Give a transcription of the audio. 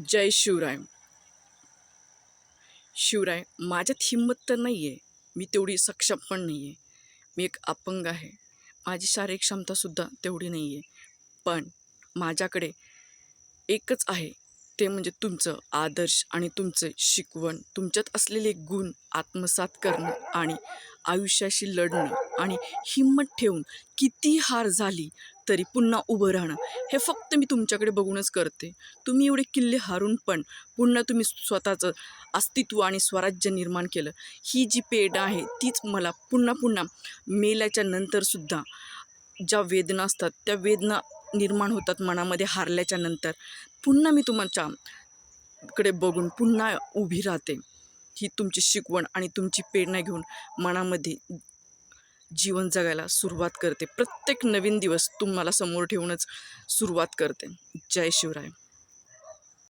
जय शिवराय. शिवराय माझ्यात हिंमत तर नाही आहे मी तेवढी सक्षम पण नाही आहे मी एक अपंग आहे. माझी शारीरिक क्षमतासुद्धा तेवढी नाही आहे पण माझ्याकडे एकच आहे. ते म्हणजे तुमचं आदर्श आणि तुमचं शिकवण. तुमच्यात असलेले गुण आत्मसात करणं आणि आयुष्याशी लढणं आणि हिंमत ठेवून किती हार झाली तरी पुन्हा उभं राहणं. हे फक्त मी तुमच्याकडे बघूनच करते. तुम्ही एवढे किल्ले हारून पण पुन्हा तुम्ही स्वतःचं अस्तित्व आणि स्वराज्य निर्माण केलं. ही जी पेढा आहे तीच मला पुन्हा पुन्हा मेल्याच्या नंतरसुद्धा ज्या वेदना असतात त्या वेदना निर्माण होतात मनामध्ये हारल्याच्या नंतर. पुन्हा मी तुमच्या कडे बघून पुन्हा उभी राहते. ही तुमची शिकवण आणि तुमची प्रेरणा घेऊन मनामध्ये जीवन जगायला सुरुवात करते. प्रत्येक नवीन दिवस तुम्हाला समोर ठेवूनच सुरुवात करते. जय शिवराय.